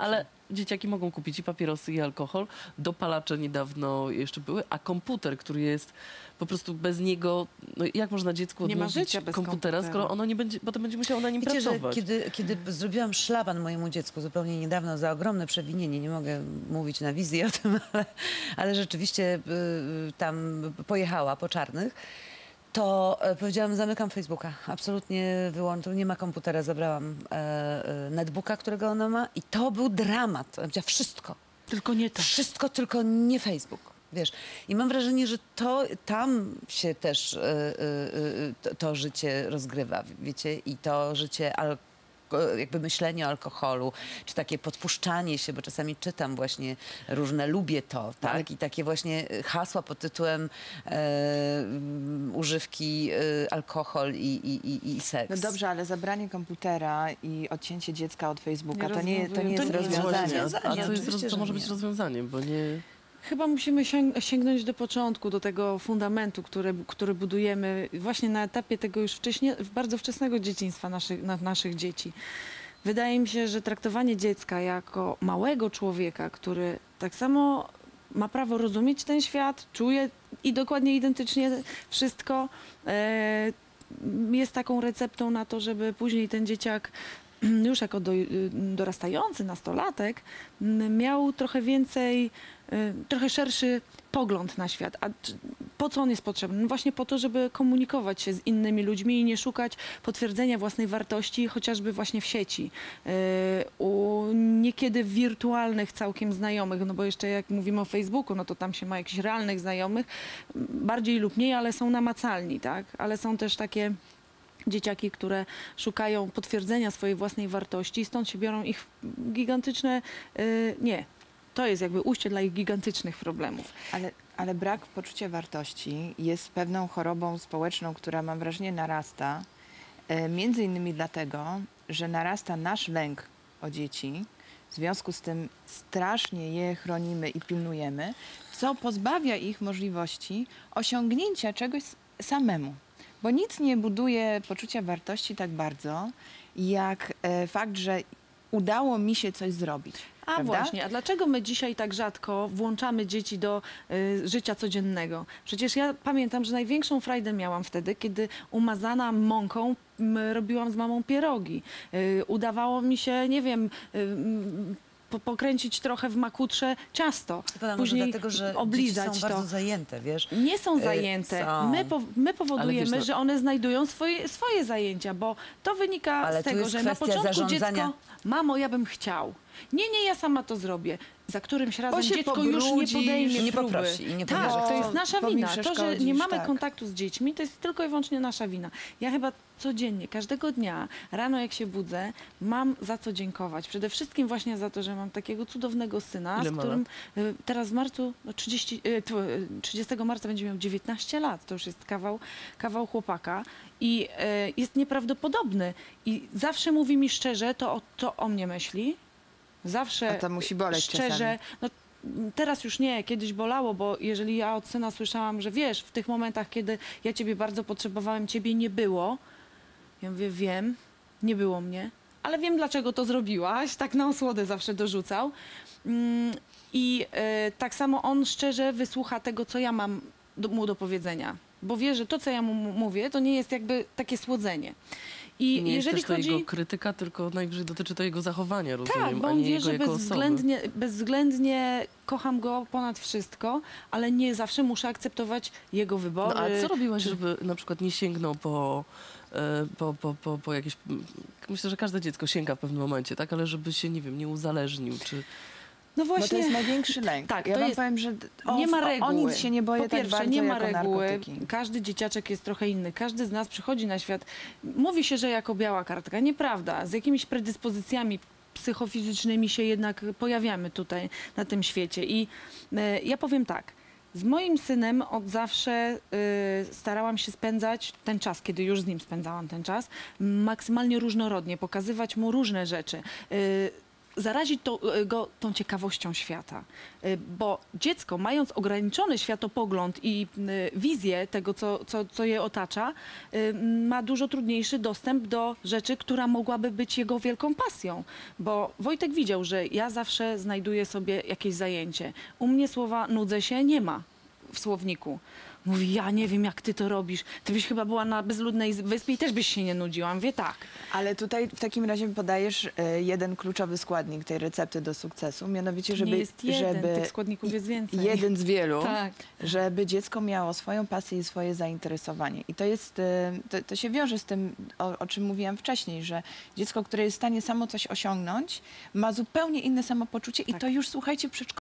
ale dzieciaki mogą kupić i papierosy, i alkohol. Dopalacze niedawno jeszcze były, a komputer, który jest po prostu bez niego, no jak można dziecku Nie ma odmówić życia bez komputera, komputera. skoro ono nie będzie, potem będzie musiało na nim Wiecie, że pracować. kiedy, kiedy zrobiłam szlaban mojemu dziecku zupełnie niedawno za ogromne przewinienie, nie mogę mówić na wizji o tym, ale, ale rzeczywiście y, y, tam pojechała po czarnych, to e, powiedziałam, zamykam Facebooka. Absolutnie wyłączył, nie ma komputera, zabrałam e, e, netbooka, którego ona ma i to był dramat. Powiedziała, wszystko. Tylko nie to. Wszystko, tylko nie Facebook. Wiesz, i mam wrażenie, że to tam się też y, y, y, to, życie rozgrywa, wiecie, i to życie jakby myślenie o alkoholu, czy takie podpuszczanie się, bo czasami czytam właśnie różne lubię to, tak? I takie właśnie hasła pod tytułem e, używki, e, alkohol i, i, i, i seks. No dobrze, ale zabranie komputera i odcięcie dziecka od Facebooka Nie to nie, to nie jest to nie jest rozwiązanie. rozwiązanie. A co, jest, że może nie. być rozwiązaniem, bo nie... Chyba musimy sięg- sięgnąć do początku, do tego fundamentu, który, który budujemy właśnie na etapie tego już wcześnie, bardzo wczesnego dzieciństwa naszych, na, naszych dzieci. Wydaje mi się, że traktowanie dziecka jako małego człowieka, który tak samo ma prawo rozumieć ten świat, czuje i dokładnie identycznie wszystko, e, jest taką receptą na to, żeby później ten dzieciak już jako do, dorastający nastolatek miał trochę więcej, y, trochę szerszy pogląd na świat. A po co on jest potrzebny? No właśnie po to, żeby komunikować się z innymi ludźmi i nie szukać potwierdzenia własnej wartości, chociażby właśnie w sieci. Y, U niekiedy wirtualnych całkiem znajomych, no bo jeszcze jak mówimy o Facebooku, no to tam się ma jakichś realnych znajomych, m, bardziej lub mniej, ale są namacalni, tak? Ale są też takie dzieciaki, które szukają potwierdzenia swojej własnej wartości, stąd się biorą ich gigantyczne, y, nie, to jest jakby ujście dla ich gigantycznych problemów. Ale, ale brak poczucia wartości jest pewną chorobą społeczną, która mam wrażenie narasta. E, między innymi dlatego, że narasta nasz lęk o dzieci. W związku z tym strasznie je chronimy i pilnujemy, co pozbawia ich możliwości osiągnięcia czegoś samemu. Bo nic nie buduje poczucia wartości tak bardzo, jak e, fakt, że udało mi się coś zrobić. A prawda? właśnie, a dlaczego my dzisiaj tak rzadko włączamy dzieci do y, życia codziennego? Przecież ja pamiętam, że największą frajdę miałam wtedy, kiedy umazana mąką m, robiłam z mamą pierogi. Y, udawało mi się, nie wiem, y, pokręcić trochę w makutrze ciasto. Pana, może Później dlatego, że oblizać są to. bardzo zajęte, wiesz. Nie są Y, zajęte. są. My, po, my powodujemy, wiesz, no- że one znajdują swoje, swoje zajęcia, bo to wynika Ale z tego, że na początku zarządzania. dziecko, mamo, ja bym chciał. Nie, nie, ja sama to zrobię. Za którymś razem się dziecko już nie podejmie nie próby. poprosi, i nie tak, powie, że to jest nasza Bo mi wina. To, że nie przeszkodzisz, mamy tak. kontaktu z dziećmi, to jest tylko i wyłącznie nasza wina. Ja chyba codziennie, każdego dnia, rano jak się budzę, mam za co dziękować. Przede wszystkim właśnie za to, że mam takiego cudownego syna, Ile z ma którym y, teraz w marcu, no 30, y, tu, y, 30 marca będzie miał 19 lat. To już jest kawał, kawał chłopaka i y, jest nieprawdopodobny. I zawsze mówi mi szczerze to, o- to o mnie myśli. Zawsze A to musi boleć szczerze. No, teraz już nie, kiedyś bolało, bo jeżeli ja od syna słyszałam, że wiesz, w tych momentach, kiedy ja ciebie bardzo potrzebowałem, ciebie nie było. Ja mówię, wiem, nie było mnie, ale wiem, dlaczego to zrobiłaś. Tak na osłodę zawsze dorzucał. Mm, I e, tak samo on szczerze wysłucha tego, co ja mam mu do powiedzenia. Bo wie, że to, co ja mu mówię, to nie jest jakby takie słodzenie. I nie jeżeli jest też chodzi... to jego krytyka, tylko najwyżej dotyczy to jego zachowania, rozumiem, Tak, bo a on nie wie, jego że jako osoby. bezwzględnie, bezwzględnie kocham go ponad wszystko, ale nie zawsze muszę akceptować jego wybory. No, a co robiłaś, żeby na przykład nie sięgnął po, e, po, po, po, po jakieś... Myślę, że każde dziecko sięga w pewnym momencie, tak? Ale żeby się, nie wiem, nie uzależnił, czy... No Bo to właśnie, jest największy lęk. Tak, ja to wam jest- powiem, że o, nie ma reguły. O nic się nie boję po tak pierwsze, bardzo nie ma reguły. narkotyki. Każdy dzieciaczek jest trochę inny. Każdy z nas przychodzi na świat. Mówi się, że jako biała kartka. Nieprawda. Z jakimiś predyspozycjami psychofizycznymi się jednak pojawiamy tutaj na tym świecie. I e, ja powiem tak. Z moim synem od zawsze y, starałam się spędzać ten czas, kiedy już z nim spędzałam ten czas, maksymalnie różnorodnie, pokazywać mu różne rzeczy. Y, zarazić to, e, go tą ciekawością świata. E, Bo dziecko, mając ograniczony światopogląd i wizję tego, co, co, co je otacza, e, ma dużo trudniejszy dostęp do rzeczy, która mogłaby być jego wielką pasją. Bo Wojtek widział, że ja zawsze znajduję sobie jakieś zajęcie. U mnie słowa nudzę się nie ma w słowniku. Mówi, ja nie wiem, jak ty to robisz. Ty byś chyba była na bezludnej wyspie i też byś się nie nudziła. Mówię, tak. Ale tutaj w takim razie podajesz e, jeden kluczowy składnik tej recepty do sukcesu, mianowicie, żeby, nie jest jeden, żeby tych składników jest więcej. jeden z wielu, Tak. żeby dziecko miało swoją pasję i swoje zainteresowanie. I to jest, e, to, to się wiąże z tym, o, o czym mówiłam wcześniej, że dziecko, które jest w stanie samo coś osiągnąć, ma zupełnie inne samopoczucie i Tak. to już, słuchajcie, przedszkolne